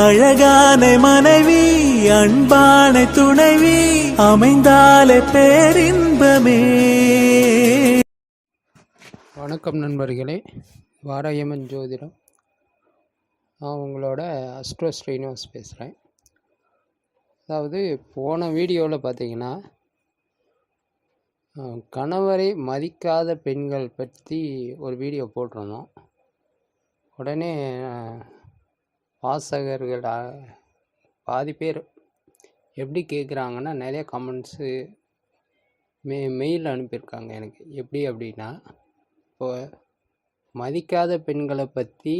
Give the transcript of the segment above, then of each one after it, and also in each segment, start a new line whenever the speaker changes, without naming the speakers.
அழகான மனைவி அன்பான துணைவி அமைந்தாலே பேரின்பமே.
வணக்கம் நண்பர்களே. வாராயமன் ஜோதிடம். நான் உங்களோட அஸ்ட்ரோ ஸ்ரீனிவாஸ் பேசுகிறேன் அதாவது போன வீடியோவில் பார்த்தீங்கன்னா கணவரை மதிக்காத பெண்கள் பற்றி ஒரு வீடியோ போட்டிருந்தோம். உடனே வாசகர்கள் பாதி பேர் எப்படி கேட்குறாங்கன்னா நிறைய கமெண்ட்ஸு மெ மெயில் அனுப்பியிருக்காங்க எனக்கு. எப்படி அப்படின்னா இப்போ மதிக்காத பெண்களை பற்றி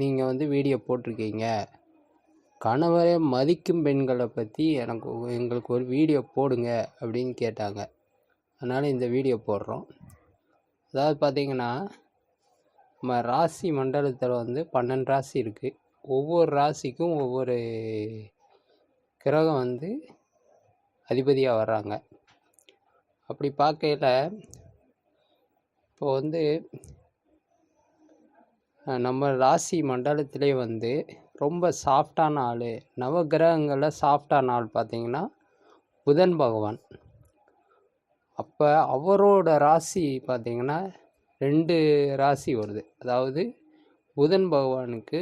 நீங்கள் வந்து வீடியோ போட்டிருக்கீங்க. கணவரை மதிக்கும் பெண்களை பற்றி எனக்கு எங்களுக்கு ஒரு வீடியோ போடுங்க அப்படின்னு கேட்டாங்க. அதனால் இந்த வீடியோ போடுறோம். அதாவது பார்த்தீங்கன்னா நம்ம ராசி மண்டலத்தில் வந்து பன்னெண்டு ராசி இருக்குது ஒவ்வொரு ராசிக்கும் ஒவ்வொரு கிரகம் வந்து அதிபதியாக வர்றாங்க. அப்படி பார்க்கையில் இப்போ வந்து நம்ம ராசி மண்டலத்திலே வந்து ரொம்ப சாஃப்டான ஆள் நவகிரகங்களில் சாஃப்டான ஆள் பார்த்திங்கன்னா புதன் பகவான். அப்போ அவரோட ராசி பார்த்திங்கன்னா ரெண்டு ராசி வருது. அதாவது புதன் பகவானுக்கு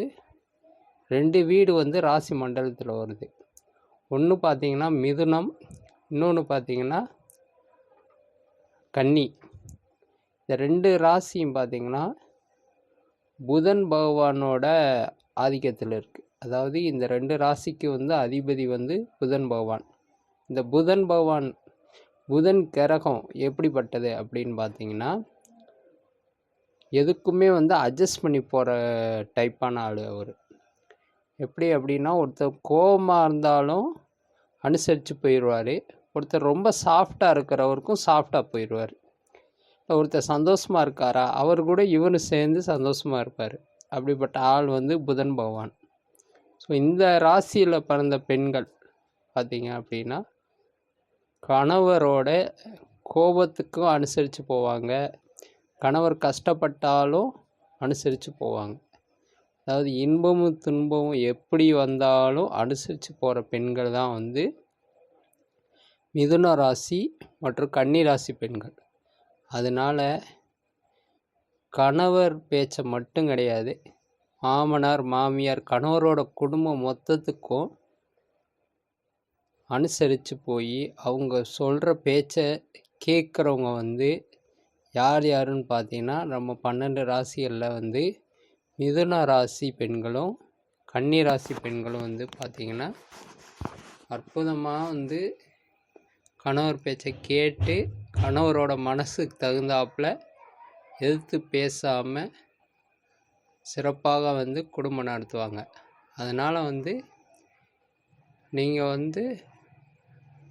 ரெண்டு வீடு வந்து ராசி மண்டலத்தில் வருது. ஒன்று பார்த்தீங்கன்னா மிதுனம் இன்னொன்று பார்த்தீங்கன்னா கன்னி. இந்த ரெண்டு ராசியும் பார்த்தீங்கன்னா புதன் பகவானோட ஆதிக்கத்தில் இருக்குது அதாவது இந்த ரெண்டு ராசிக்கு வந்து அதிபதி வந்து புதன் பகவான். இந்த புதன் பகவான் புதன் கிரகம் எப்படிப்பட்டது அப்படின்னு பார்த்தீங்கன்னா எதுக்குமே வந்து அட்ஜஸ்ட் பண்ணி போகிற டைப்பான ஆள் அவர். எப்படி அப்படின்னா ஒருத்தர் கோபமாக இருந்தாலும் அனுசரித்து போயிடுவார் ஒருத்தர் ரொம்ப சாஃப்டாக இருக்கிறவருக்கும் சாஃப்டாக போயிடுவார் ஒருத்தர் சந்தோஷமாக இருக்காரா அவர் கூட இவரும் சேர்ந்து சந்தோஷமாக இருப்பார். அப்படிப்பட்ட ஆள் வந்து புதன் பகவான். ஸோ இந்த ராசியில் பிறந்த பெண்கள் பார்த்தீங்க அப்படின்னா கணவரோட கோபத்துக்கும் அனுசரித்து போவாங்க. கணவர் கஷ்டப்பட்டாலும் அனுசரித்து போவாங்க. அதாவது இன்பமும் துன்பமும் எப்படி வந்தாலும் அனுசரித்து போகிற பெண்கள் தான் வந்து மிதுன ராசி மற்றும் கன்னி ராசி பெண்கள். அதனால் கணவர் பேச்சை மட்டும் கிடையாது. மாமனார் மாமியார் கணவரோட குடும்பம் மொத்தத்துக்கும் அனுசரித்து போய் அவங்க சொல்கிற பேச்சை கேட்குறவங்க வந்து யார் யாருன்னு பார்த்தீங்கன்னா நம்ம பன்னெண்டு ராசிகளில் வந்து மிதுன ராசி பெண்களும் கன்னி ராசி பெண்களும் வந்து பார்த்திங்கன்னா அற்புதமாக வந்து கணவர் பேச்சை கேட்டு கணவரோட மனசுக்கு தகுந்தாப்புல எதிர்த்து பேசாமல் சிறப்பாக வந்து குடும்பம் நடத்துவாங்க. அதனால் வந்து நீங்கள் வந்து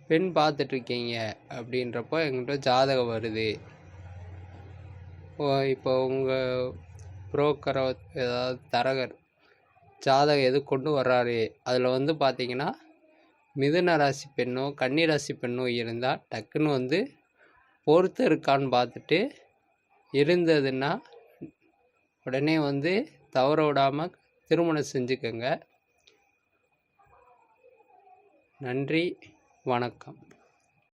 பெண் பார்த்துட்ருக்கீங்க அப்படின்றப்போ எங்கிட்ட ஜாதகம் வருது. ஓ இப்போ உங்கள் புரோக்கரோ ஏதாவது தரகர் ஜாதகம் எது கொண்டு வர்றாரு அதில் வந்து பார்த்தீங்கன்னா மிதுன ராசி பெண்ணோ கன்னி ராசி பெண்ணோ இருந்தால் டக்குன்னு வந்து பொறுத்து இருக்கான்னு பார்த்துட்டு இருந்ததுன்னா உடனே வந்து தவற விடாமல் திருமணம் செஞ்சுக்கோங்க. நன்றி வணக்கம்.